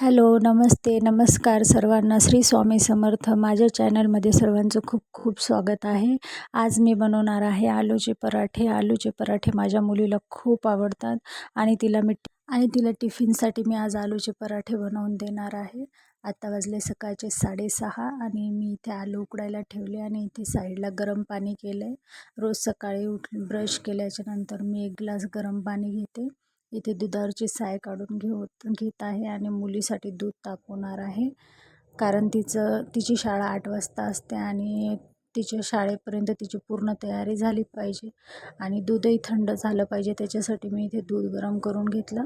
Hello नमस्ते नमस्कार सर्वांना. श्री स्वामी समर्थ माझ्या चॅनलमध्ये सर्वांचं खूप खूप स्वागत आहे. आज मी बनवणार आहे आलूचे पराठे. आलूचे पराठे माझ्या मुलीला खूप आवडतात आणि तिला मी आणि तिला टिफिनसाठी मी आज आलूचे पराठे बनवून देणार आहे. आता वाजले सकाळचे साडेसहा आणि मी इथे आलू उकडायला ठेवले आणि इथे साईडला गरम पाणी केलं आहे रोज सकाळी उठ ब्रश केल्याच्यानंतर मी एक ग्लास गरम पाणी घेते. इथे दुधावरची साय काढून घेऊ घेत आहे आणि मुलीसाठी दूध तापवणार आहे. कारण तिचं तिची शाळा आठ वाजता असते आणि तिच्या शाळेपर्यंत तिची पूर्ण तयारी झाली पाहिजे. आणि दूधही थंड झालं पाहिजे. त्याच्यासाठी मी इथे दूध गरम करून घेतलं.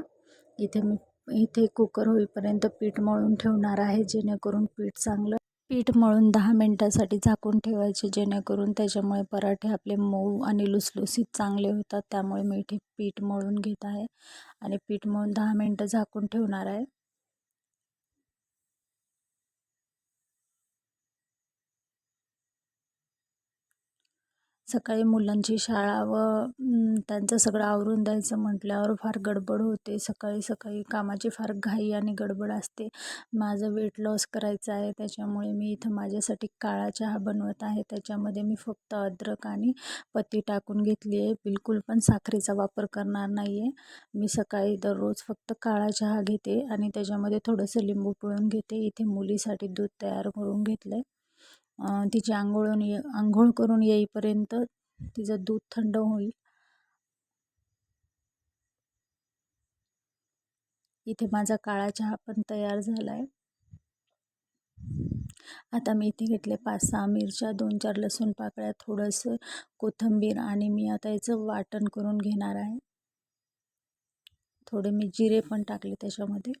इथे मी इथे कुकर होईपर्यंत पीठ मळून ठेवणार आहे जेणेकरून पीठ चांगलं पीठ मळून दहा मिनटासाठी झाकून ठेवायचे जेणेकरून त्याच्यामुळे पराठे आपले मऊ आणि लुसलुसीत चांगले होतात. त्यामुळे मी इथे पीठ मळून घेत आहे आणि पीठ मळून दहा मिनटं झाकून ठेवणार आहे. सकाळी मुलांची शाळा व त्यांचं सगळं आवरून द्यायचं म्हटल्यावर फार गडबड होते. सकाळी सकाळी कामाची फार घाई आणि गडबड असते. माझं वेट लॉस करायचं आहे. त्याच्यामुळे मी इथं माझ्यासाठी काळा चहा बनवत आहे. त्याच्यामध्ये मी फक्त अद्रक आणि पत्ती टाकून घेतली आहे. बिलकुल पण साखरेचा वापर करणार नाही आहे मी सकाळी दररोज फक्त काळा चहा घेते आणि त्याच्यामध्ये थोडंसं लिंबू पिळून घेते. इथे मुलीसाठी दूध तयार करून घेतलं आहे तिची आंघोळून ये आंघोळ करून येईपर्यंत तिचं दूध थंड होईल. इथे माझा काळा चहा पण तयार झाला आहे आता मी इथे घेतले पाच सहा मिरच्या दोन चार लसूण पाकळ्या थोडंसं कोथिंबीर आणि मी आता याचं वाटण करून घेणार आहे. थोडे मी जिरे पण टाकले त्याच्यामध्ये.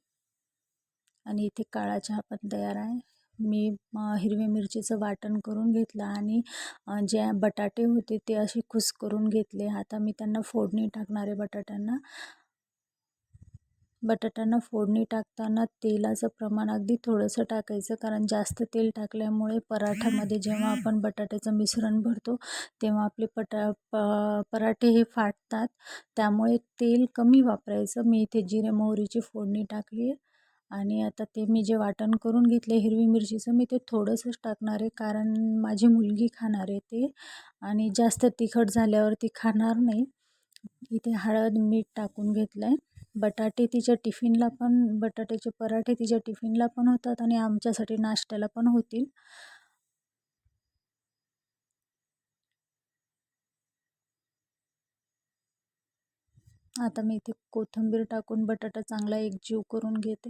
आणि इथे काळा चहा पण तयार आहे. मी हिरव्या मिरचीचं वाटण करून घेतलं आणि जे बटाटे होते ते असे खुस करून घेतले. आता मी त्यांना फोडणी टाकणारे बटाट्यांना. बटाट्यांना फोडणी टाकताना तेलाचं प्रमाण अगदी थोडंसं टाकायचं कारण जास्त तेल टाकल्यामुळे पराठामध्ये जेव्हा आपण बटाट्याचं मिश्रण भरतो तेव्हा आपले पटा प पराठे हे फाटतात. त्यामुळे तेल कमी वापरायचं. मी इथे जिरे मोहरीची फोडणी टाकली आहे. आणि आता ते मी जे वाटण करून घेतले हिरवी मिरचीचं मी ते थोडंसंच टाकणार आहे. कारण माझी मुलगी खाणार आहे ते. आणि जास्त तिखट झाल्यावर ती खाणार नाही. इथे हळद मीठ टाकून घेतलं आहे बटाटे तिच्या टिफिनला पण बटाट्याचे पराठे तिच्या टिफिनला पण होतात आणि आमच्यासाठी नाश्त्याला पण होतील. आता मी इथे कोथिंबीर टाकून बटाटा चांगला एकजीव करून घेते.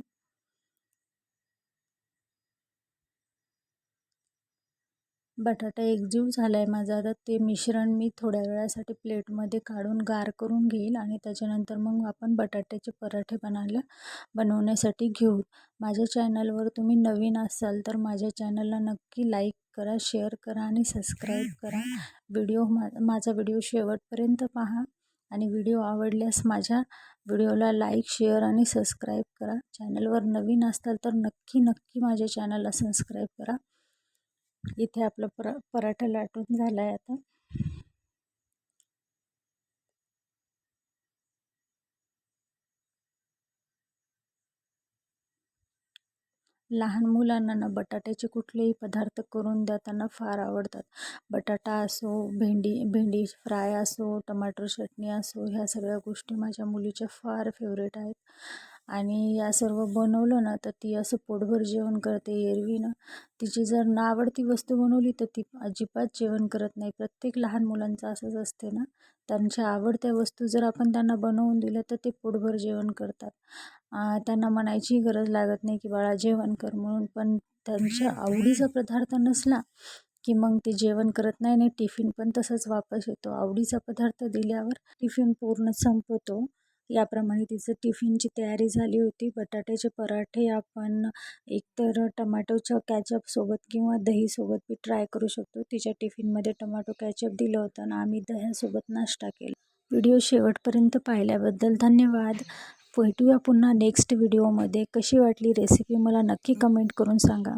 बटाटा एकजीव झाला आहे माझा. आता ते मिश्रण मी थोड्या वेळासाठी प्लेटमध्ये काढून गार करून घेईल आणि त्याच्यानंतर मग आपण बटाट्याचे पराठे बनायला बनवण्यासाठी घेऊ. माझ्या चॅनलवर तुम्ही नवीन असाल तर माझ्या चॅनलला नक्की लाईक करा शेअर करा आणि सबस्क्राईब करा. व्हिडिओ मा माझा व्हिडिओ शेवटपर्यंत पहा आणि व्हिडिओ आवडल्यास माझ्या व्हिडिओला लाईक शेअर आणि सबस्क्राईब करा. चॅनलवर नवीन असताल तर नक्की नक्की माझ्या चॅनलला सबस्क्राईब करा. इथे आपलं पर पराठा लाटून झाला आहे आता. लहान मुलांना ना बटाट्याचे कुठलेही पदार्थ करून द्या त्यांना फार आवडतात. बटाटा असो भेंडी भेंडी फ्राय असो टमाटर चटणी असो ह्या सगळ्या गोष्टी माझ्या मुलीच्या फार फेवरेट आहेत. आणि या सर्व बनवलं ना तर ती असं पोटभर जेवण करते एरवी ना तिची जर ना आवडती वस्तू बनवली तर ती अजिबात जेवण करत नाही. प्रत्येक लहान मुलांचं असंच असते ना. त्यांच्या आवडत्या वस्तू जर आपण त्यांना बनवून दिल्या तर ते पोटभर जेवण करतात. त्यांना म्हणायची गरज लागत नाही की बाळा जेवण कर म्हणून. पण त्यांच्या आवडीचा पदार्थ नसला की मग ते जेवण करत नाही. आणि टिफिन पण तसंच वापस येतो. आवडीचा पदार्थ दिल्यावर टिफिन पूर्ण संपतो. याप्रमाणे तिचं टिफिनची तयारी झाली होती. बटाट्याचे पराठे आपण एकतर टमाटोच्या कॅचअपसोबत किंवा दहीसोबत बी ट्राय करू शकतो. तिच्या टिफिनमध्ये टमाटो कॅचअप दिलं होतं आणि आम्ही दह्यासोबत नाश्ता केला. व्हिडिओ शेवटपर्यंत पाहिल्याबद्दल धन्यवाद. भेटूया पुन्हा नेक्स्ट व्हिडिओमध्ये कशी वाटली रेसिपी मला नक्की कमेंट करून सांगा.